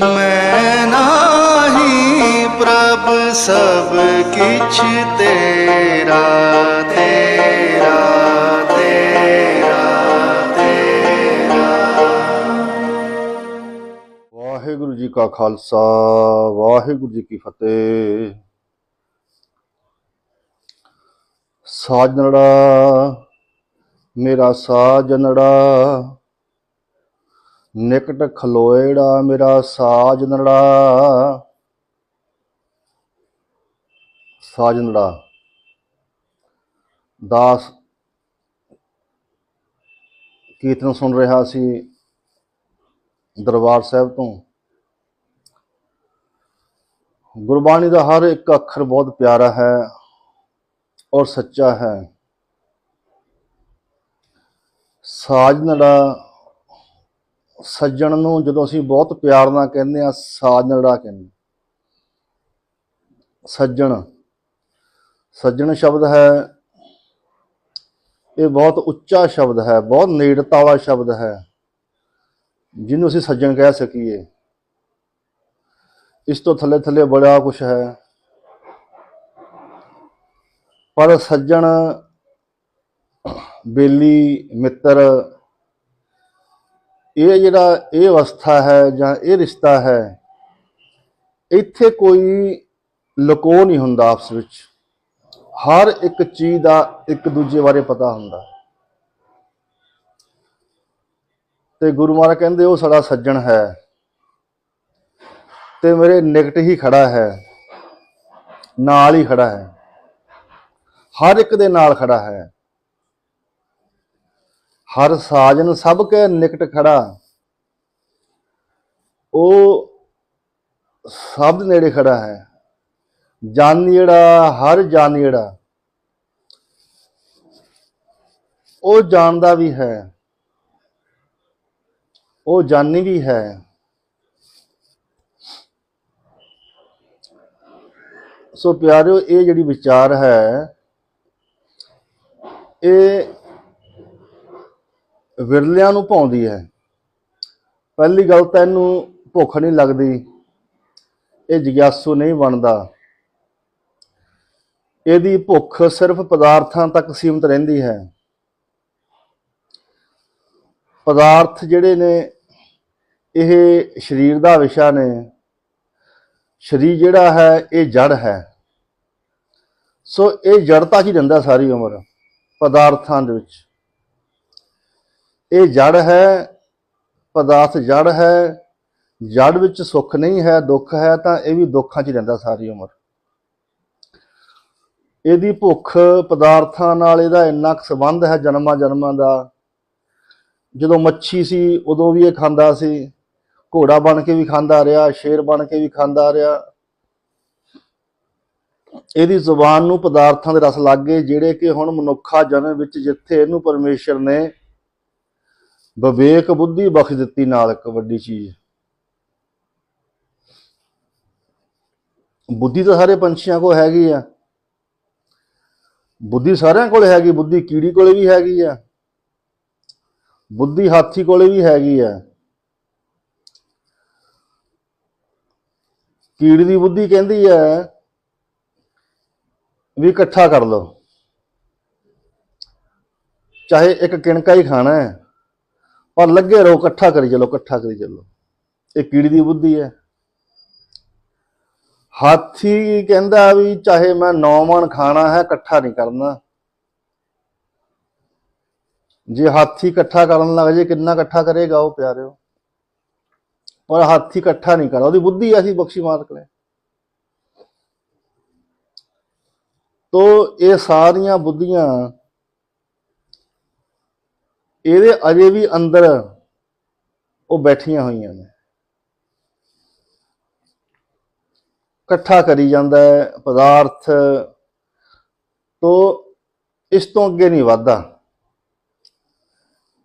ਮੈਂ ਨਾਹੀ ਪ੍ਰਭ ਸਭ ਕਿਛ ਤੇਰਾ ਤੇਰਾ ਤੇਰਾ ਤੇਰਾ। ਵਾਹਿਗੁਰੂ ਜੀ ਕਾ ਖਾਲਸਾ, ਵਾਹਿਗੁਰੂ ਜੀ ਕੀ ਫਤਿਹ। ਸਾਜਨੜਾ, ਮੇਰਾ ਸਾਜਨੜਾ ਨਿਕਟ ਖਲੋਏੜਾ ਮੇਰਾ ਸਾਜਨੜਾ ਸਾਜਨੜਾ ਦਾਸ ਕੀਰਤਨ ਸੁਣ ਰਿਹਾ ਸੀ ਦਰਬਾਰ ਸਾਹਿਬ ਤੋਂ। ਗੁਰਬਾਣੀ ਦਾ ਹਰ ਇੱਕ ਅੱਖਰ ਬਹੁਤ ਪਿਆਰਾ ਹੈ ਔਰ ਸੱਚਾ ਹੈ। ਸਾਜਨੜਾ ਸੱਜਣ ਨੂੰ ਜਦੋਂ ਅਸੀਂ ਬਹੁਤ ਪਿਆਰ ਨਾਲ ਕਹਿੰਦੇ ਆ ਸਾਜਨੜਾ ਕਹਿੰਦੇ ਸੱਜਣ ਸੱਜਣ ਸ਼ਬਦ ਹੈ, ਇਹ ਬਹੁਤ ਉੱਚਾ ਸ਼ਬਦ ਹੈ, ਬਹੁਤ ਨੇੜਤਾ ਵਾਲਾ ਸ਼ਬਦ ਹੈ, ਜਿਹਨੂੰ ਅਸੀਂ ਸੱਜਣ ਕਹਿ ਸਕੀਏ। ਇਸ ਤੋਂ ਥੱਲੇ ਥੱਲੇ ਬੜਾ ਕੁਝ ਹੈ। ਪਰ ਸੱਜਣ ਬੇਲੀ, ਮਿੱਤਰ ਇਹ ਜਿਹੜਾ ਇਹ ਅਵਸਥਾ ਹੈ ਜਾਂ ਇਹ ਰਿਸ਼ਤਾ ਹੈ, ਇੱਥੇ ਕੋਈ ਲੁਕੋ ਨਹੀਂ ਹੁੰਦਾ ਆਪਸ ਵਿੱਚ। ਹਰ ਇੱਕ ਚੀਜ਼ ਦਾ ਇੱਕ ਦੂਜੇ ਬਾਰੇ ਪਤਾ ਹੁੰਦਾ। ਤੇ ਗੁਰੂ ਮਹਾਰਾਜ ਕਹਿੰਦੇ, ਉਹ ਸਾਡਾ ਸੱਜਣ ਹੈ। ਤੇ ਮੇਰੇ ਨਿਕਟ ਹੀ ਖੜਾ ਹੈ। ਨਾਲ ਹੀ ਖੜਾ ਹੈ। ਹਰ ਇੱਕ ਦੇ ਨਾਲ ਖੜਾ ਹੈ। ਹਰ ਸਾਜਨ ਸਭ ਕੇ ਨਿਕਟ ਖੜਾ। ਉਹ ਸਭ ਦੇ ਨੇੜੇ ਖੜਾ ਹੈ। ਜਾਨੀੜਾ ਹਰ ਜਾਨੀੜਾ ਉਹ ਜਾਣਦਾ ਵੀ ਹੈ। ਉਹ ਜਾਣੀ ਵੀ ਹੈ। ਸੋ ਪਿਆਰਿਓ, ਇਹ ਜਿਹੜੀ ਵਿਚਾਰ ਹੈ, ਇਹ ਵਿਰਲਿਆਂ ਨੂੰ ਭਾਉਂਦੀ ਹੈ। ਪਹਿਲੀ ਗੱਲ ਤਾਂ ਇਹਨੂੰ ਭੁੱਖ ਨਹੀਂ ਲੱਗਦੀ। ਇਹ ਜਿਗਿਆਸੂ ਨਹੀਂ ਬਣਦਾ। ਇਹਦੀ ਭੁੱਖ ਸਿਰਫ ਪਦਾਰਥਾਂ ਤੱਕ ਸੀਮਤ ਰਹਿੰਦੀ ਹੈ। ਪਦਾਰਥ ਜਿਹੜੇ ਨੇ, ਇਹ ਸਰੀਰ ਦਾ ਵਿਸ਼ਾ ਨੇ। ਸਰੀਰ ਜਿਹੜਾ ਹੈ, ਇਹ ਜੜ ਹੈ। ਸੋ ਇਹ ਜੜਤਾ 'ਚ ਹੀ ਰਹਿੰਦਾ ਸਾਰੀ ਉਮਰ, ਪਦਾਰਥਾਂ ਦੇ ਵਿੱਚ। ਇਹ ਜੜ ਹੈ, ਪਦਾਰਥ ਜੜ ਹੈ, ਜੜ ਵਿੱਚ ਸੁੱਖ ਨਹੀਂ ਹੈ, ਦੁੱਖ ਹੈ, ਤਾਂ ਇਹ ਵੀ ਦੁੱਖਾਂ 'ਚ ਰਹਿੰਦਾ ਸਾਰੀ ਉਮਰ। ਇਹਦੀ ਭੁੱਖ ਪਦਾਰਥਾਂ ਨਾਲ ਇਹਦਾ ਇੰਨਾ ਕੁ ਸੰਬੰਧ ਹੈ ਜਨਮਾਂ ਜਨਮਾਂ ਦਾ। ਜਦੋਂ ਮੱਛੀ ਸੀ, ਉਦੋਂ ਵੀ ਇਹ ਖਾਂਦਾ ਸੀ। ਘੋੜਾ ਬਣ ਕੇ ਵੀ ਖਾਂਦਾ ਰਿਹਾ, ਸ਼ੇਰ ਬਣ ਕੇ ਵੀ ਖਾਂਦਾ ਰਿਹਾ। ਇਹਦੀ ਜ਼ੁਬਾਨ ਨੂੰ ਪਦਾਰਥਾਂ ਦੇ ਰਸ ਲੱਗ ਗਏ, ਜਿਹੜੇ ਕਿ ਹੁਣ ਮਨੁੱਖਾ ਜਨਮ ਵਿੱਚ ਜਿੱਥੇ ਇਹਨੂੰ ਪਰਮੇਸ਼ਰ ਨੇ ਵਿਵੇਕ ਬੁੱਧੀ ਬਖਸ਼ ਦਿੱਤੀ ਨਾਲ ਇੱਕ ਵੱਡੀ ਚੀਜ਼। ਬੁੱਧੀ ਤਾਂ ਸਾਰੇ ਪੰਛੀਆਂ ਕੋਲ ਹੈਗੀ ਆ। ਬੁੱਧੀ ਸਾਰਿਆਂ ਕੋਲ ਹੈਗੀ, ਬੁੱਧੀ ਕੀੜੀ ਕੋਲੇ ਵੀ ਹੈਗੀ ਆ। ਬੁੱਧੀ ਹਾਥੀ ਕੋਲੇ ਵੀ ਹੈਗੀ ਆ। ਕੀੜੀ ਦੀ ਬੁੱਧੀ ਕਹਿੰਦੀ ਹੈ ਵੀ ਇਕੱਠਾ ਕਰ ਲਓ। ਚਾਹੇ ਇੱਕ ਕਿਣਕਾ ਹੀ ਖਾਣਾ ਹੈ। ਪਰ ਲੱਗੇ ਰਹੋ, ਇਕੱਠਾ ਕਰੀ ਚੱਲੋ, ਇਕੱਠਾ ਕਰੀ ਚੱਲੋ। ਇਹ ਕੀੜੀ ਦੀ ਬੁੱਧੀ ਹੈ। ਹਾਥੀ ਕਹਿੰਦਾ ਵੀ ਚਾਹੇ ਮੈਂ ਨੌ ਮਣ ਖਾਣਾ ਹੈ, ਇਕੱਠਾ ਨਹੀਂ ਕਰਨਾ। ਜੇ ਹਾਥੀ ਇਕੱਠਾ ਕਰਨ ਲੱਗ ਜੇ, ਕਿੰਨਾ ਇਕੱਠਾ ਕਰੇਗਾ ਉਹ ਪਿਆਰਿਓ? ਪਰ ਹਾਥੀ ਇਕੱਠਾ ਨਹੀਂ ਕਰਦਾ। ਉਹਦੀ ਬੁੱਧੀ ਐਸੀ ਬਖਸ਼ੀ ਮਾਲਕ ਨੇ। ਤੋ ਇਹ ਸਾਰੀਆਂ ਬੁੱਧੀਆਂ ਇਹਦੇ ਅਜੇ ਵੀ ਅੰਦਰ ਉਹ ਬੈਠੀਆਂ ਹੋਈਆਂ ਨੇ। ਇਕੱਠਾ ਕਰੀ ਜਾਂਦਾ ਹੈ ਪਦਾਰਥ ਤੋਂ, ਇਸ ਤੋਂ ਅੱਗੇ ਨਹੀਂ ਵਧਦਾ।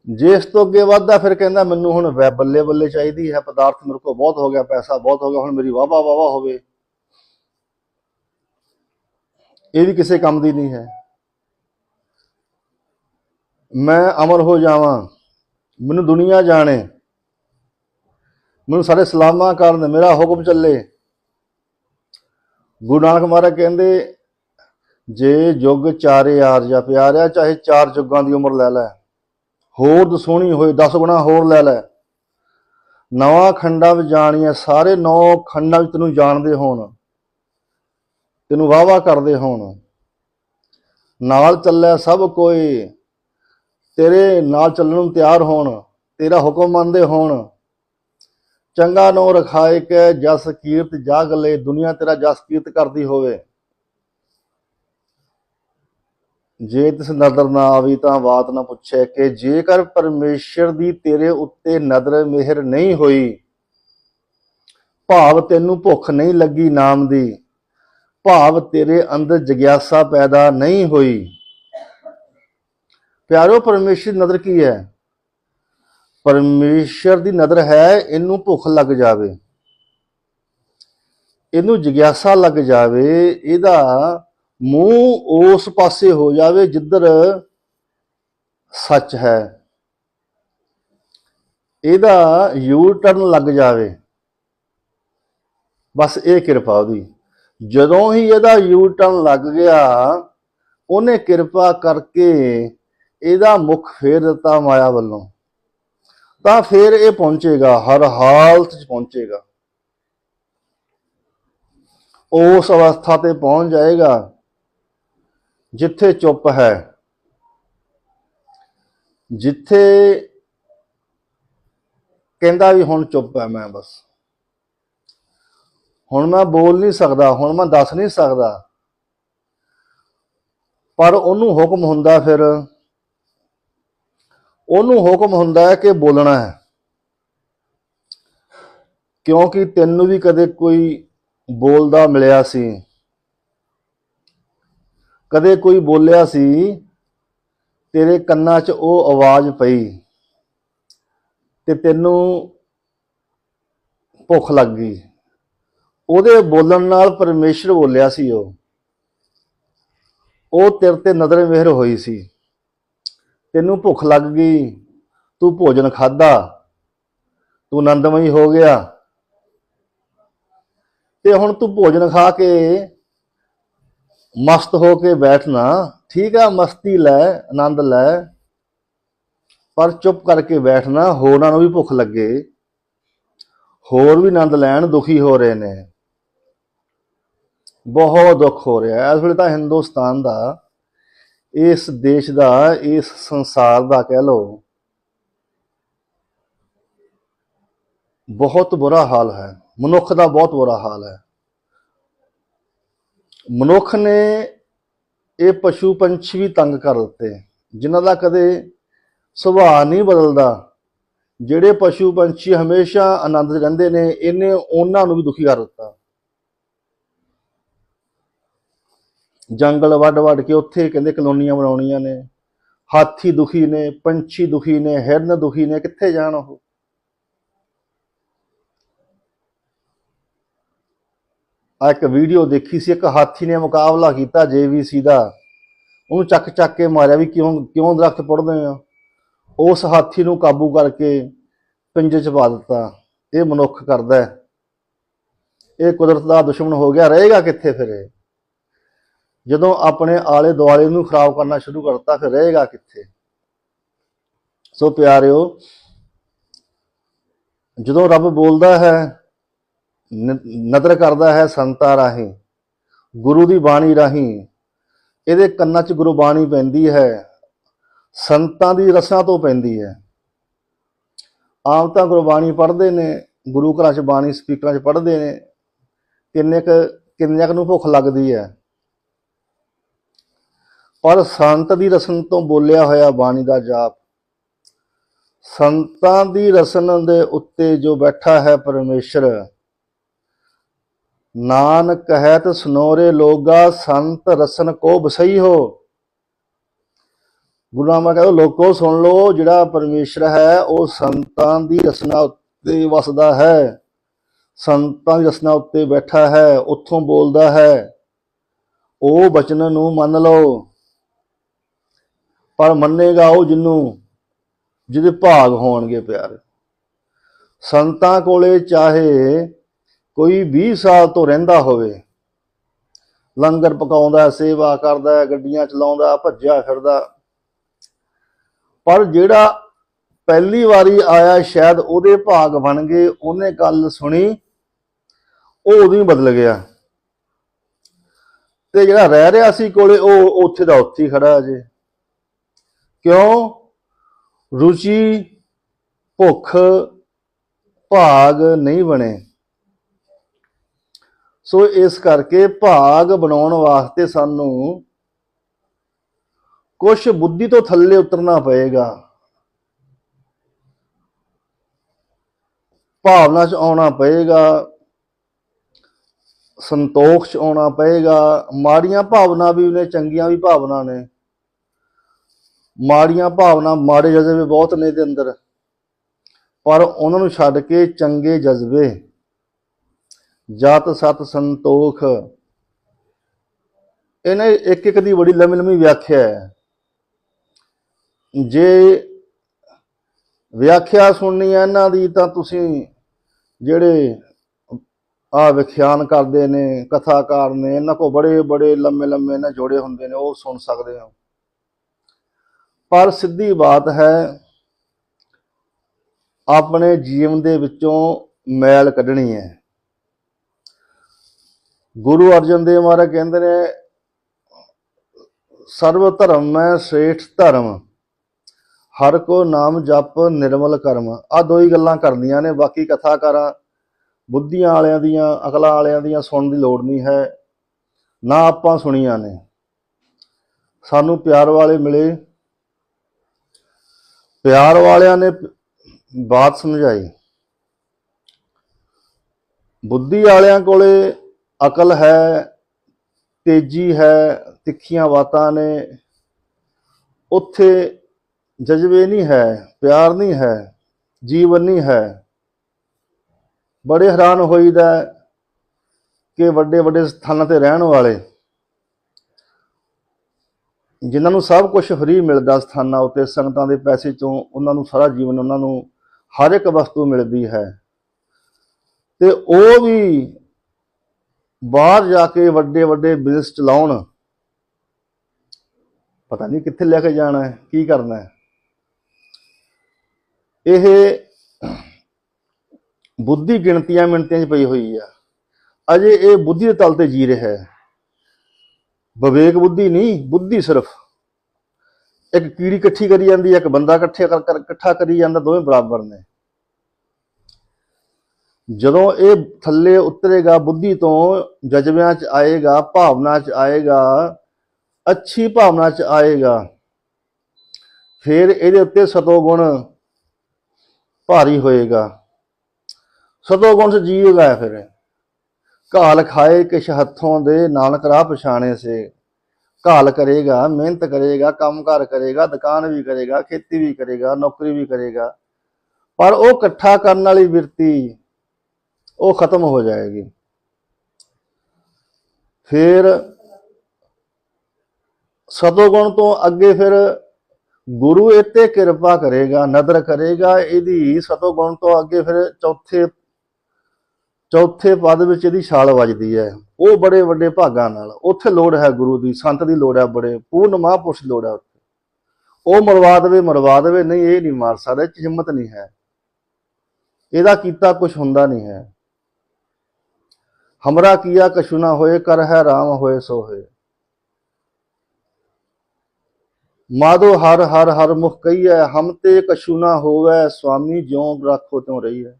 ਜੇ ਇਸ ਤੋਂ ਅੱਗੇ ਵਧਦਾ, ਫਿਰ ਕਹਿੰਦਾ ਮੈਨੂੰ ਹੁਣ ਵੈ ਬੱਲੇ ਬੱਲੇ ਚਾਹੀਦੀ ਹੈ, ਪਦਾਰਥ ਮੇਰੇ ਕੋਲ ਬਹੁਤ ਹੋ ਗਿਆ, ਪੈਸਾ ਬਹੁਤ ਹੋ ਗਿਆ, ਹੁਣ ਮੇਰੀ ਵਾਵਾ ਵਾਵਾ ਹੋਵੇ। ਇਹ ਵੀ ਕਿਸੇ ਕੰਮ ਦੀ ਨਹੀਂ ਹੈ। ਮੈਂ ਅਮਰ ਹੋ ਜਾਵਾਂ, ਮੈਨੂੰ ਦੁਨੀਆ ਜਾਣੇ। ਮੈਨੂੰ ਸਾਰੇ ਸਲਾਮਾਂ ਕਰਨ, ਮੇਰਾ ਹੁਕਮ ਚੱਲੇ। ਗੁਰੂ ਨਾਨਕ ਮਹਾਰਾਜ ਕਹਿੰਦੇ, ਜੇ ਯੁੱਗ ਚਾਰੇ ਆਰਜਾ ਪਿਆਰਿਆ, ਚਾਹੇ ਚਾਰ ਯੁੱਗਾਂ ਦੀ ਉਮਰ ਲੈ ਲੈ। ਹੋਰ ਦਸੋਣੀ ਹੋਏ 10 ਗੁਣਾ ਹੋਰ ਲੈ ਲੈ। ਨਵਾਂ ਖੰਡਾਂ ਵਿੱਚ ਜਾਣੀਆਂ, ਸਾਰੇ ਨੌ ਖੰਡਾਂ ਵਿੱਚ ਤੈਨੂੰ ਜਾਣਦੇ ਹੋਣ। ਤੈਨੂੰ ਵਾਹ ਵਾਹ ਕਰਦੇ ਹੋਣ। ਨਾਲ ਚੱਲਿਆ ਸਭ ਕੋਈ ਤੇਰੇ ਨਾਲ ਚੱਲਣ ਨੂੰ ਤਿਆਰ ਹੋਣ, ਤੇਰਾ ਹੁਕਮ ਮੰਨਦੇ ਹੋਣ। ਚੰਗਾ ਨੋ ਰਖਾਏ ਕੇ ਜਸ ਕੀਰਤ ਜਾਗ ਲੈ, ਦੁਨੀਆ ਤੇਰਾ ਜਸ ਕੀਰਤ ਕਰਦੀ ਹੋਵੇ। ਜੇ ਤਿਸ ਨਦਰ ਨਾ ਆਵੀ ਤਾਂ ਬਾਤ ਨਾ ਪੁੱਛੇ ਕਿ ਜੇਕਰ ਪਰਮੇਸ਼ਰ ਦੀ ਤੇਰੇ ਉੱਤੇ ਨਦਰ ਮਿਹਰ ਨਹੀਂ ਹੋਈ, ਭਾਵ ਤੈਨੂੰ ਭੁੱਖ ਨਹੀਂ ਲੱਗੀ ਨਾਮ ਦੀ, ਭਾਵ ਤੇਰੇ ਅੰਦਰ ਜਗਿਆਸਾ ਪੈਦਾ ਨਹੀਂ ਹੋਈ। ਪਿਆਰੋ, ਪਰਮੇਸ਼ਰ ਦੀ ਨਜ਼ਰ ਕੀ ਹੈ? ਪਰਮੇਸ਼ਰ ਦੀ ਨਜ਼ਰ ਹੈ ਇਹਨੂੰ ਭੁੱਖ ਲੱਗ ਜਾਵੇ। ਇਹਨੂੰ ਜਿਗਿਆਸਾ ਲੱਗ ਜਾਵੇ। ਇਹਦਾ ਮੂੰਹ ਉਸ ਪਾਸੇ ਹੋ ਜਾਵੇ ਜਿੱਧਰ ਸੱਚ ਹੈ। ਇਹਦਾ ਯੂ ਟਰਨ ਲੱਗ ਜਾਵੇ। ਬਸ ਇਹ ਕਿਰਪਾ ਉਹਦੀ। ਜਦੋਂ ਹੀ ਇਹਦਾ ਯੂ ਟਰਨ ਲੱਗ ਗਿਆ, ਉਹਨੇ ਕਿਰਪਾ ਕਰਕੇ ਇਹਦਾ ਮੁਖ ਫੇਰ ਦਿੱਤਾ ਮਾਇਆ ਵੱਲੋਂ। ਤਾਂ ਫੇਰ ਇਹ ਪਹੁੰਚੇਗਾ, ਹਰ ਹਾਲਤ 'ਚ ਪਹੁੰਚੇਗਾ। ਉਸ ਅਵਸਥਾ ਤੇ ਪਹੁੰਚ ਜਾਏਗਾ ਜਿੱਥੇ ਚੁੱਪ ਹੈ। ਜਿੱਥੇ ਕਹਿੰਦਾ ਵੀ ਹੁਣ ਚੁੱਪ ਹੈ ਮੈਂ ਬਸ। ਹੁਣ ਮੈਂ ਬੋਲ ਨਹੀਂ ਸਕਦਾ, ਹੁਣ ਮੈਂ ਦੱਸ ਨਹੀਂ ਸਕਦਾ। ਪਰ ਉਹਨੂੰ ਹੁਕਮ ਹੁੰਦਾ ਫਿਰ ਉਹਨੂੰ ਹੁਕਮ ਹੁੰਦਾ ਹੈ ਕਿ ਬੋਲਣਾ ਹੈ। ਕਿਉਂਕਿ ਤੈਨੂੰ ਵੀ ਕਦੇ ਕੋਈ ਬੋਲਦਾ ਮਿਲਿਆ ਸੀ। ਕਦੇ ਕੋਈ ਬੋਲਿਆ ਸੀ, ਤੇਰੇ ਕੰਨਾਂ 'ਚ ਉਹ ਆਵਾਜ਼ ਪਈ ਤੇ ਤੈਨੂੰ ਭੁੱਖ ਲੱਗ ਗਈ। ਉਹਦੇ ਬੋਲਣ ਨਾਲ ਪਰਮੇਸ਼ਰ ਬੋਲਿਆ ਸੀ ਉਹ। ਉਹ ਤੇਰੇ ਤੇ ਨਜ਼ਰ ਮਿਹਰ ਹੋਈ ਸੀ। ਤੈਨੂੰ ਭੁੱਖ ਲੱਗ ਗਈ, ਤੂੰ ਭੋਜਨ ਖਾਦਾ ਤੂੰ ਆਨੰਦਮਈ ਹੋ ਗਿਆ। ਤੇ ਹੁਣ ਤੂੰ ਭੋਜਨ ਖਾ ਕੇ ਮਸਤ ਹੋ ਕੇ ਬੈਠਣਾ, ਠੀਕ ਆ, ਮਸਤੀ ਲੈ, ਆਨੰਦ ਲੈ, ਪਰ ਚੁੱਪ ਕਰਕੇ ਬੈਠਣਾ ਹੋਰਾਂ ਨੂੰ ਵੀ ਭੁੱਖ ਲੱਗੇ। ਹੋਰ ਵੀ ਆਨੰਦ ਲੈਣ ਦੁਖੀ ਹੋ ਰਹੇ ਨੇ। ਬਹੁਤ ਦੁੱਖ ਹੋ ਰਿਹਾ। ਇਸ ਵੇਲੇ ਤਾਂ ਹਿੰਦੁਸਤਾਨ ਦਾ ਇਸ ਦੇਸ਼ ਦਾ, ਇਸ ਸੰਸਾਰ ਦਾ ਕਹਿ ਲਓ, ਬਹੁਤ ਬੁਰਾ ਹਾਲ ਹੈ। ਮਨੁੱਖ ਦਾ ਬਹੁਤ ਬੁਰਾ ਹਾਲ ਹੈ। ਮਨੁੱਖ ਨੇ ਇਹ ਪਸ਼ੂ ਪੰਛੀ ਵੀ ਤੰਗ ਕਰ ਦਿੱਤੇ। ਜਿਨ੍ਹਾਂ ਦਾ ਕਦੇ ਸੁਭਾਅ ਨਹੀਂ ਬਦਲਦਾ। ਜਿਹੜੇ ਪਸ਼ੂ ਪੰਛੀ ਹਮੇਸ਼ਾ ਆਨੰਦ ਰਹਿੰਦੇ ਨੇ, ਇਹਨੇ ਉਹਨਾਂ ਨੂੰ ਵੀ ਦੁਖੀ ਕਰ ਦਿੱਤਾ। ਜੰਗਲ ਵੱਢ ਵੱਢ ਕੇ ਉੱਥੇ ਕਹਿੰਦੇ ਕਲੋਨੀਆਂ ਬਣਾਉਣੀਆਂ ਨੇ। ਹਾਥੀ ਦੁਖੀ ਨੇ, ਪੰਛੀ ਦੁਖੀ ਨੇ, ਹਿਰਨ ਦੁਖੀ ਨੇ, ਕਿੱਥੇ ਜਾਣ ਉਹ? ਆ ਇੱਕ ਵੀਡੀਓ ਦੇਖੀ ਸੀ, ਇੱਕ ਹਾਥੀ ਨੇ ਮੁਕਾਬਲਾ ਕੀਤਾ ਜੇਵੀਸੀ ਦਾ। ਉਹਨੂੰ ਚੱਕ ਚੱਕ ਕੇ ਮਾਰਿਆ ਵੀ ਕਿਉਂ ਕਿਉਂ ਦਰਖਤ ਪੜਦੇ ਆ? ਉਸ ਹਾਥੀ ਨੂੰ ਕਾਬੂ ਕਰਕੇ ਪਿੰਜਰੇ 'ਚ ਪਾ ਦਿੱਤਾ। ਇਹ ਮਨੁੱਖ ਕਰਦਾ ਇਹ ਕੁਦਰਤ ਦਾ ਦੁਸ਼ਮਣ ਹੋ ਗਿਆ, ਰਹੇਗਾ ਕਿੱਥੇ ਫਿਰ ਇਹ? ਜਦੋਂ ਆਪਣੇ ਆਲੇ ਦੁਆਲੇ ਨੂੰ ਖਰਾਬ ਕਰਨਾ ਸ਼ੁਰੂ ਕਰਤਾ, ਫਿਰ ਰਹੇਗਾ ਕਿੱਥੇ? ਸੋ ਪਿਆਰਿਓ, ਜਦੋਂ ਰੱਬ ਬੋਲਦਾ ਹੈ ਨਦਰ ਕਰਦਾ ਹੈ ਸੰਤਾਂ ਰਾਹੀਂ, ਗੁਰੂ ਦੀ ਬਾਣੀ ਰਾਹੀਂ, ਇਹਦੇ ਕੰਨਾਂ 'ਚ ਗੁਰਬਾਣੀ ਪੈਂਦੀ ਹੈ, ਸੰਤਾਂ ਦੀ ਰਸਾਂ ਤੋਂ ਪੈਂਦੀ ਹੈ। ਆਮ ਤਾਂ ਗੁਰਬਾਣੀ ਪੜ੍ਹਦੇ ਨੇ, ਗੁਰੂ ਘਰਾਂ 'ਚ ਬਾਣੀ ਸਪੀਕਰਾਂ 'ਚ ਪੜ੍ਹਦੇ ਨੇ, ਕਿੰਨੇ ਕੁ ਕਿੰਨੇ ਕੁ ਨੂੰ ਭੁੱਖ ਲੱਗਦੀ ਹੈ। ਪਰ ਸੰਤ ਦੀ ਰਸਨ ਤੋਂ ਬੋਲਿਆ ਹੋਇਆ ਬਾਣੀ ਦਾ ਜਾਪ। ਸੰਤਾਂ ਦੀ ਰਸਨ ਦੇ ਉੱਤੇ ਜੋ ਬੈਠਾ ਹੈ ਪਰਮੇਸ਼ਰ, ਨਾਨਕ ਹੈ ਕਹਿਤ ਸੁਨੋਰੇ ਲੋਗਾ, ਸੰਤ ਰਸਨ ਕੋ ਬਸਈ ਹੋ। ਗੁਰੂ ਨਾਨਕ ਕਹਿੰਦਾ, ਲੋਕੋ ਸੁਣ ਲਓ, ਜਿਹੜਾ ਪਰਮੇਸ਼ਰ ਹੈ, ਉਹ ਸੰਤਾਂ ਦੀ ਰਸਨਾ ਉੱਤੇ ਵਸਦਾ ਹੈ। ਸੰਤਾਂ ਦੀ ਰਸਨਾ ਉੱਤੇ ਬੈਠਾ ਹੈ, ਉੱਥੋਂ ਬੋਲਦਾ ਹੈ। ਉਹ ਬਚਨ ਨੂੰ ਮੰਨ ਲਓ। ਪਰ ਮੰਨੇਗਾ ਉਹ ਜਿਹਨੂੰ ਜਿਹਦੇ ਭਾਗ ਹੋਣਗੇ ਪਿਆਰ। ਸੰਤਾਂ ਕੋਲੇ ਚਾਹੇ ਕੋਈ 20 ਸਾਲ ਤੋਂ ਰਹਿੰਦਾ ਹੋਵੇ, ਲੰਗਰ ਪਕਾਉਂਦਾ, ਸੇਵਾ ਕਰਦਾ, ਗੱਡੀਆਂ ਚਲਾਉਂਦਾ, ਭੱਜਿਆ ਫਿਰਦਾ, ਪਰ ਜਿਹੜਾ ਪਹਿਲੀ ਵਾਰੀ ਆਇਆ ਸ਼ਾਇਦ ਉਹਦੇ ਭਾਗ ਬਣ ਗਏ ਉਹਨੇ ਗੱਲ ਸੁਣੀ, ਉਹ ਉਦੋਂ ਹੀ ਬਦਲ ਗਿਆ। ਤੇ ਜਿਹੜਾ ਰਹਿ ਰਿਹਾ ਸੀ ਕੋਲੇ, ਉਹ ਉੱਥੇ ਦਾ ਉੱਥੇ ਹੀ ਖੜਾ ਅਜੇ। ਕਿਉਂ ਰੁਚੀ ਭੁੱਖ ਭਾਗ ਨਹੀਂ ਬਣੇ? ਸੋ ਇਸ ਕਰਕੇ ਭਾਗ ਬਣਾਉਣ ਵਾਸਤੇ ਸਾਨੂੰ ਕੁਝ ਬੁੱਧੀ ਤੋਂ ਥੱਲੇ ਉਤਰਨਾ ਪਏਗਾ। ਭਾਵਨਾ ਚ ਆਉਣਾ ਪਏਗਾ, ਸੰਤੋਖ ਚ ਆਉਣਾ ਪਏਗਾ, ਮਾੜੀਆਂ ਭਾਵਨਾ ਵੀ ਨੇ, ਚੰਗੀਆਂ ਵੀ ਭਾਵਨਾ ਨੇ। ਮਾੜੀਆਂ ਭਾਵਨਾ ਮਾੜੇ ਜਜ਼ਬੇ ਬਹੁਤ ਨੇ ਦੇ ਅੰਦਰ। ਪਰ ਉਹਨਾਂ ਨੂੰ ਛੱਡ ਕੇ ਚੰਗੇ ਜਜ਼ਬੇ। ਜਤ, ਸਤ, ਸੰਤੋਖ। ਇਹਨੇ ਇੱਕ ਇੱਕ ਦੀ ਬੜੀ ਲੰਮੀ ਲੰਮੀ ਵਿਆਖਿਆ ਹੈ। ਜੇ ਵਿਆਖਿਆ ਸੁਣਨੀ ਹੈ ਇਹਨਾਂ ਦੀ, ਤਾਂ ਤੁਸੀਂ ਜਿਹੜੇ ਆ ਵਿਖਿਆਨ ਕਰਦੇ ਨੇ, ਕਥਾਕਾਰ ਨੇ, ਇਹਨਾਂ ਕੋ ਬੜੇ ਬੜੇ ਲੰਮੇ ਲੰਮੇ ਨਾ ਜੋੜੇ ਹੁੰਦੇ ਨੇ, ਉਹ ਸੁਣ ਸਕਦੇ ਹੋ। ਪਰ ਸਿੱਧੀ ਬਾਤ ਹੈ, ਆਪਣੇ ਜੀਵਨ ਦੇ ਵਿੱਚੋਂ ਮੈਲ ਕੱਢਣੀ ਹੈ। ਗੁਰੂ ਅਰਜਨ ਦੇਵ ਮਹਾਰਾਜ ਕਹਿੰਦੇ ਨੇ, ਸਰਵ ਧਰਮ ਮੈਂ ਸ੍ਰੇਸ਼ਟ ਧਰਮ, ਹਰ ਕੋ ਨਾਮ ਜਪ ਨਿਰਮਲ ਕਰਮ। ਆ ਦੋ ਹੀ ਗੱਲਾਂ ਕਰਨੀਆਂ ਨੇ, ਬਾਕੀ ਕਥਾਕਾਰਾਂ, ਬੁੱਧੀਆਂ ਵਾਲਿਆਂ ਦੀਆਂ, ਅਕਲਾਂ ਵਾਲਿਆਂ ਦੀਆਂ ਸੁਣਨ ਦੀ ਲੋੜ ਨਹੀਂ ਹੈ। ਨਾ ਆਪਾਂ ਸੁਣੀਆਂ ਨੇ। ਸਾਨੂੰ ਪਿਆਰ ਵਾਲੇ ਮਿਲੇ ਪਿਆਰ ਵਾਲਿਆਂ ਨੇ ਬਾਤ ਸਮਝਾਈ। ਬੁੱਧੀ ਵਾਲਿਆਂ ਕੋਲੇ ਅਕਲ ਹੈ, ਤੇਜ਼ੀ ਹੈ, ਤਿੱਖੀਆਂ ਬਾਤਾਂ ਨੇ। ਉੱਥੇ ਜਜ਼ਬੇ ਨਹੀਂ ਹੈ, ਪਿਆਰ ਨਹੀਂ ਹੈ, ਜੀਵਨ ਨਹੀਂ ਹੈ। ਬੜੇ ਹੈਰਾਨ ਹੋਈਦਾ ਹੈ ਕਿ ਵੱਡੇ ਵੱਡੇ ਸਥਾਨਾਂ ਤੇ ਰਹਿਣ ਵਾਲੇ ਜਿਨ੍ਹਾਂ ਨੂੰ ਸਭ ਕੁਝ ਫਰੀ ਮਿਲਦਾ ਸਥਾਨਾਂ ਉੱਤੇ, ਸੰਗਤਾਂ ਦੇ ਪੈਸੇ ਚੋਂ ਉਹਨਾਂ ਨੂੰ ਸਾਰਾ ਜੀਵਨ ਉਹਨਾਂ ਨੂੰ ਹਰ ਇੱਕ ਵਸਤੂ ਮਿਲਦੀ ਹੈ। ਤੇ ਉਹ ਵੀ ਬਾਹਰ ਜਾ ਕੇ ਵੱਡੇ ਵੱਡੇ ਬਿਜ਼ਨਸ ਚਲਾਉਣ। ਪਤਾ ਨਹੀਂ ਕਿੱਥੇ ਲੈ ਕੇ ਜਾਣਾ ਹੈ, ਕੀ ਕਰਨਾ ਹੈ। ਇਹ ਬੁੱਧੀ ਗਿਣਤੀਆਂ ਮਿੰਟਾਂ 'ਚ ਪਈ ਹੋਈ ਆ। ਅਜੇ ਇਹ ਬੁੱਧੀ ਦੇ ਤਲ ਤੇ ਜੀ ਰਿਹਾ ਹੈ। ਵਿਵੇਕ ਬੁੱਧੀ ਨਹੀਂ, ਬੁੱਧੀ ਸਿਰਫ। ਇੱਕ ਕੀੜੀ ਇਕੱਠੀ ਕਰੀ ਜਾਂਦੀ ਹੈ ਇੱਕ ਬੰਦਾ ਇਕੱਠੇ ਕਰ ਕਰ- ਇਕੱਠਾ ਕਰੀ ਜਾਂਦਾ, ਦੋਵੇਂ ਬਰਾਬਰ ਨੇ। ਜਦੋਂ ਇਹ ਥੱਲੇ ਉਤਰੇਗਾ, ਬੁੱਧੀ ਤੋਂ ਜਜ਼ਬਿਆਂ 'ਚ ਆਏਗਾ ਭਾਵਨਾ 'ਚ ਆਏਗਾ, ਅੱਛੀ ਭਾਵਨਾ 'ਚ ਆਏਗਾ, ਫਿਰ ਇਹਦੇ ਉੱਤੇ ਸਤੋਗੁਣ ਭਾਰੀ ਹੋਏਗਾ। ਸਤੋ ਗੁਣ ਚ ਜੀਵ ਜੀਵੇਗਾ ਫਿਰ। ਘਾਲ ਖਾਏ ਕਿਛ ਹੱਥੋਂ ਦੇ, ਨਾਨਕ ਰਾਹ ਪਛਾਣੇ ਸੇ। ਘਾਲ ਕਰੇਗਾ, ਮਿਹਨਤ ਕਰੇਗਾ ਕੰਮਕਾਰ ਕਰੇਗਾ, ਦੁਕਾਨ ਵੀ ਕਰੇਗਾ, ਖੇਤੀ ਵੀ ਕਰੇਗਾ, ਨੌਕਰੀ ਵੀ ਕਰੇਗਾ। ਪਰ ਉਹ ਇਕੱਠਾ ਕਰਨ ਵਾਲੀ ਬਿਰਤੀ, ਉਹ ਖਤਮ ਹੋ ਜਾਏਗੀ। ਫਿਰ ਸਤੋਗੁਣ ਤੋਂ ਅੱਗੇ ਫਿਰ ਗੁਰੂ ਇਹ ਤੇ ਕਿਰਪਾ ਕਰੇਗਾ, ਨਦਰ ਕਰੇਗਾ। ਇਹਦੀ ਸਤੋਗੁਣ ਤੋਂ ਅੱਗੇ ਫਿਰ ਚੌਥੇ ਚੌਥੇ ਪਦ ਵਿੱਚ ਇਹਦੀ ਛਾਲ ਵੱਜਦੀ ਹੈ। ਉਹ ਬੜੇ ਵੱਡੇ ਭਾਗਾਂ ਨਾਲ, ਉੱਥੇ ਲੋੜ ਹੈ ਗੁਰੂ ਦੀ, ਸੰਤ ਦੀ ਲੋੜ ਹੈ ਬੜੇ, ਪੂਰਨ ਮਹਾਂਪੁਰਸ਼ ਦੀ ਲੋੜ ਹੈ ਉੱਥੇ। ਉਹ ਮਰਵਾ ਦੇਵੇ ਮਰਵਾ ਦੇਵੇ, ਨਹੀਂ, ਇਹ ਨਹੀਂ ਮਾਰ ਸਕਦਾ, ਇਹ ਹਿੰਮਤ ਨਹੀਂ ਹੈ। ਇਹਦਾ ਕੀਤਾ ਕੁਝ ਹੁੰਦਾ ਨਹੀਂ ਹੈ। ਹਮਰਾ ਕੀਆ ਕਛੂ ਨਾ ਹੋਏ, ਕਰ ਹੈ ਰਾਮ ਹੋਏ, ਸੋ ਹੋਏ। ਮਾਧੋ ਹਰ ਹਰ ਹਰ ਮੁਖ ਕਹੀਐ, ਹਮ ਤੇ ਕਛੂ ਨਾ ਹੋਵੇ ਸੁਆਮੀ ਜਿਉ ਰੱਖੋ ਤਿਉ ਰਹੀ ਹੈ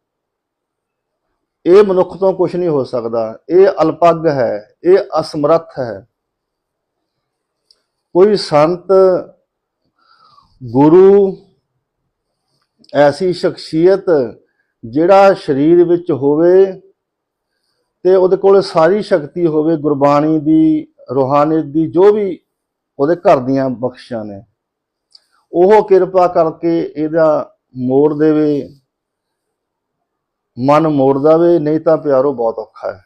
ਇਹ ਮਨੁੱਖ ਤੋਂ ਕੁਝ ਨਹੀਂ ਹੋ ਸਕਦਾ। ਇਹ ਅਲਪੱਗ ਹੈ, ਇਹ ਅਸਮਰੱਥ ਹੈ। ਕੋਈ ਸੰਤ, ਗੁਰੂ, ਐਸੀ ਸ਼ਖਸੀਅਤ ਜਿਹੜਾ ਸਰੀਰ ਵਿੱਚ ਹੋਵੇ ਤੇ ਉਹਦੇ ਕੋਲ ਸਾਰੀ ਸ਼ਕਤੀ ਹੋਵੇ, ਗੁਰਬਾਣੀ ਦੀ ਰੂਹਾਨੀਅਤ ਦੀ, ਜੋ ਵੀ ਉਹਦੇ ਘਰ ਦੀਆਂ ਬਖਸ਼ਾਂ ਨੇ। ਉਹ ਕਿਰਪਾ ਕਰਕੇ ਇਹਦਾ ਮੋੜ ਦੇਵੇ। ਮਨ ਮੋੜ ਦੇਵੇ ਨਹੀਂ ਤਾਂ ਪਿਆਰੋ ਬਹੁਤ ਔਖਾ ਹੈ।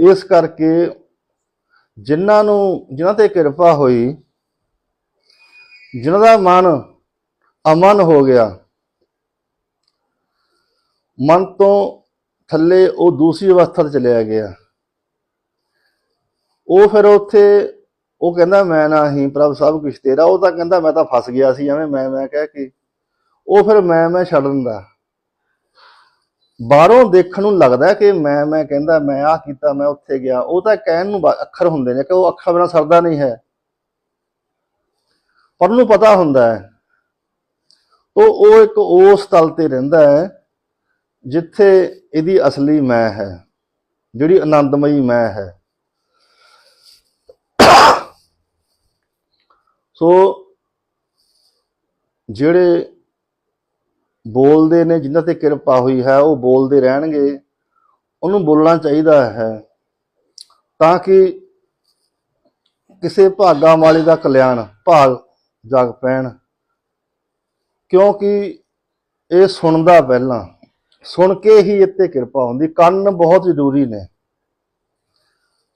ਇਸ ਕਰਕੇ ਜਿਨ੍ਹਾਂ ਨੂੰ, ਜਿਨ੍ਹਾਂ ਤੇ ਕਿਰਪਾ ਹੋਈ, ਜਿਨ੍ਹਾਂ ਦਾ ਮਨ ਅਮਨ ਹੋ ਗਿਆ, ਮਨ ਤੋਂ ਥੱਲੇ ਉਹ ਦੂਸਰੀ ਅਵਸਥਾ ਤੇ ਚਲਿਆ ਗਿਆ। ਉਹ ਫਿਰ ਉੱਥੇ, ਉਹ ਕਹਿੰਦਾ, ਮੈਂ ਨਾ ਹੀ ਪ੍ਰਭ ਸਭ ਕੁਝ ਤੇਰਾ। ਉਹ ਤਾਂ ਕਹਿੰਦਾ, ਮੈਂ ਤਾਂ ਫਸ ਗਿਆ ਸੀ, ਐਵੇਂ ਮੈਂ ਮੈਂ ਕਹਿ ਕੇ ਉਹ ਫਿਰ ਮੈਂ ਮੈਂ ਛੱਡ ਦਿੰਦਾ। ਬਾਹਰੋਂ ਦੇਖਣ ਨੂੰ ਲੱਗਦਾ ਕਿ ਮੈਂ ਮੈਂ ਕਹਿੰਦਾ, ਮੈਂ ਆਹ ਕੀਤਾ, ਮੈਂ ਉੱਥੇ ਗਿਆ। ਉਹ ਤਾਂ ਕਹਿਣ ਨੂੰ ਅੱਖਰ ਹੁੰਦੇ ਨੇ ਕਿ ਉਹ ਅੱਖਾਂ ਬਿਨਾਂ ਸਰਦਾ ਨਹੀਂ ਹੈ। ਪਰ ਉਹਨੂੰ ਪਤਾ ਹੁੰਦਾ ਹੈ। ਉਹ ਉਹ ਇੱਕ ਉਸ ਤਲ ਤੇ ਰਹਿੰਦਾ ਹੈ ਜਿੱਥੇ ਇਹਦੀ ਅਸਲੀ ਮੈਂ ਹੈ, ਜਿਹੜੀ ਆਨੰਦਮਈ ਮੈਂ ਹੈ। ਸੋ ਜਿਹੜੇ ਬੋਲਦੇ ਨੇ, ਜਿਨ੍ਹਾਂ ਤੇ ਕਿਰਪਾ ਹੋਈ ਹੈ, ਉਹ ਬੋਲਦੇ ਰਹਿਣਗੇ। ਉਹਨੂੰ ਬੋਲਣਾ ਚਾਹੀਦਾ ਹੈ ਤਾਂ ਕਿ ਕਿਸੇ ਭਾਗਾਂ ਵਾਲੇ ਦਾ ਕਲਿਆਣ, ਭਾਗ, ਜਗ ਪੈਣ। ਕਿਉਂਕਿ ਇਹ ਸੁਣਦਾ ਪਹਿਲਾਂ, ਸੁਣ ਕੇ ਹੀ ਇੱਥੇ ਕਿਰਪਾ ਹੁੰਦੀ। ਕੰਨ ਬਹੁਤ ਜ਼ਰੂਰੀ ਨੇ।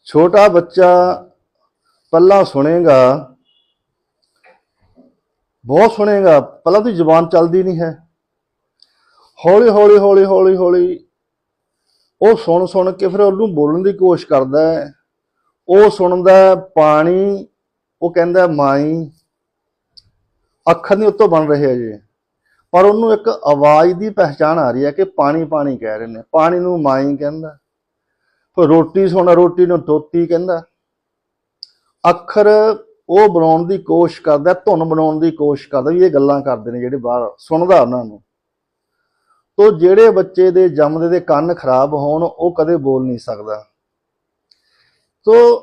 ਛੋਟਾ ਬੱਚਾ ਪਹਿਲਾਂ ਸੁਣੇਗਾ, ਬਹੁਤ ਸੁਣੇਗਾ। ਪਹਿਲਾਂ ਦੀ ਜ਼ੁਬਾਨ ਚੱਲਦੀ ਨਹੀਂ ਹੈ। ਹੌਲੀ ਹੌਲੀ ਹੌਲੀ ਹੌਲੀ ਹੌਲੀ ਉਹ ਸੁਣ ਸੁਣ ਕੇ ਫਿਰ ਉਹਨੂੰ ਬੋਲਣ ਦੀ ਕੋਸ਼ਿਸ਼ ਕਰਦਾ ਹੈ। ਉਹ ਸੁਣਦਾ ਪਾਣੀ, ਉਹ ਕਹਿੰਦਾ ਮਾਈ। ਅੱਖਰ ਨਹੀਂ ਉੱਤੋਂ ਬਣ ਰਹੇ ਅਜੇ। ਪਰ ਉਹਨੂੰ ਇੱਕ ਆਵਾਜ਼ ਦੀ ਪਹਿਚਾਣ ਆ ਰਹੀ ਹੈ ਕਿ ਪਾਣੀ ਪਾਣੀ ਕਹਿ ਰਹੇ ਨੇ। ਪਾਣੀ ਨੂੰ ਮਾਈ ਕਹਿੰਦਾ ਫਿਰ ਰੋਟੀ ਸੁਣਾ, ਰੋਟੀ ਨੂੰ ਤੋਤੀ ਕਹਿੰਦਾ ਅੱਖਰ ਉਹ ਬਣਾਉਣ ਦੀ ਕੋਸ਼ਿਸ਼ ਕਰਦਾ ਧੁਨ ਬਣਾਉਣ ਦੀ ਕੋਸ਼ਿਸ਼ ਕਰਦਾ ਵੀ ਇਹ ਗੱਲਾਂ ਕਰਦੇ ਨੇ ਜਿਹੜੇ ਬਾਹਰ ਸੁਣਦਾ ਉਹਨਾਂ ਨੂੰ। ਤੋ ਜਿਹੜੇ ਬੱਚੇ ਦੇ ਜੰਮਦੇ ਦੇ ਕੰਨ ਖਰਾਬ ਹੋਣ, ਉਹ ਕਦੇ ਬੋਲ ਨਹੀਂ ਸਕਦਾ। ਤੋ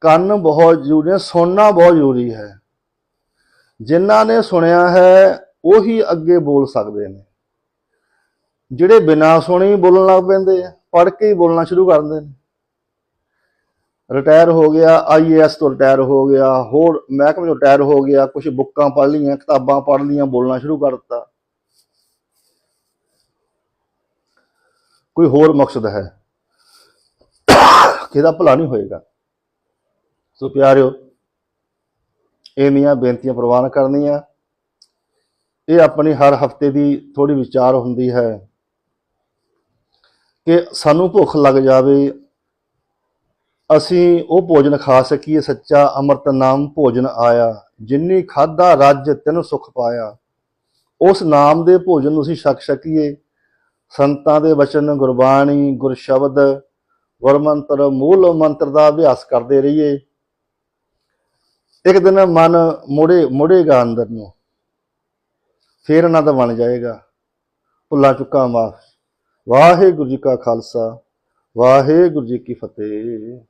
ਕੰਨ ਬਹੁਤ ਜ਼ਰੂਰੀ ਹੈ ਸੁਣਨਾ ਬਹੁਤ ਜ਼ਰੂਰੀ ਹੈ। ਜਿਨ੍ਹਾਂ ਨੇ ਸੁਣਿਆ ਹੈ, ਉਹੀ ਅੱਗੇ ਬੋਲ ਸਕਦੇ ਨੇ। ਜਿਹੜੇ ਬਿਨਾਂ ਸੁਣੇ ਬੋਲਣ ਲੱਗ ਪੈਂਦੇ ਆ, ਪੜ੍ਹ ਕੇ ਹੀ ਬੋਲਣਾ ਸ਼ੁਰੂ ਕਰ ਦਿੰਦੇ ਨੇ। ਰਿਟਾਇਰ ਹੋ ਗਿਆ ਆਈਏਐਸ ਤੋਂ ਰਿਟਾਇਰ ਹੋ ਗਿਆ, ਹੋਰ ਮਹਿਕਮੇ ਤੋਂ ਰਿਟਾਇਰ ਹੋ ਗਿਆ ਕੁਝ ਬੁੱਕਾਂ ਪੜ੍ਹ ਲਈਆਂ, ਕਿਤਾਬਾਂ ਪੜ੍ਹ ਲਈਆਂ, ਬੋਲਣਾ ਸ਼ੁਰੂ ਕਰ ਦਿੱਤਾ। ਕੋਈ ਹੋਰ ਮਕਸਦ ਹੈ। ਕਿਹਦਾ ਭਲਾ ਨਹੀਂ ਹੋਏਗਾ। ਸੋ ਪਿਆਰਿਓ, ਇਹ ਮੀਆਂ ਬੇਨਤੀਆਂ ਪ੍ਰਵਾਨ ਕਰਨੀਆਂ। ਇਹ ਆਪਣੀ ਹਰ ਹਫ਼ਤੇ ਦੀ ਥੋੜੀ ਵਿਚਾਰ ਹੁੰਦੀ ਹੈ ਕਿ ਸਾਨੂੰ ਭੁੱਖ ਲੱਗ ਜਾਵੇ। ਅਸੀਂ ਉਹ ਭੋਜਨ ਖਾ ਸਕੀਏ, ਸੱਚਾ ਅੰਮ੍ਰਿਤ ਨਾਮ ਭੋਜਨ ਆਇਆ। ਜਿੰਨੀ ਖਾਦਾ ਰੱਜ ਤਿੰਨ ਸੁਖ ਪਾਇਆ। ਉਸ ਨਾਮ ਦੇ ਭੋਜਨ ਨੂੰ ਅਸੀਂ ਛਕ ਸਕੀਏ। ਸੰਤਾਂ ਦੇ ਵਚਨ ਗੁਰਬਾਣੀ ਗੁਰਸ਼ਬਦ ਗੁਰਮੰਤਰ ਮੂਲ ਮੰਤਰ ਦਾ ਅਭਿਆਸ ਕਰਦੇ ਰਹੀਏ। ਇੱਕ ਦਿਨ ਮਨ ਮੁੜੇ, ਮੁੜੇਗਾ ਅੰਦਰ ਨੂੰ। ਫੇਰ ਆਨੰਦ ਬਣ ਜਾਏਗਾ। ਭੁੱਲਾਂ ਚੁੱਕਾ ਮਾਫ। ਵਾਹਿਗੁਰੂ ਜੀ ਕਾ ਖਾਲਸਾ, ਵਾਹਿਗੁਰੂ ਜੀ ਕੀ ਫਤਿਹ।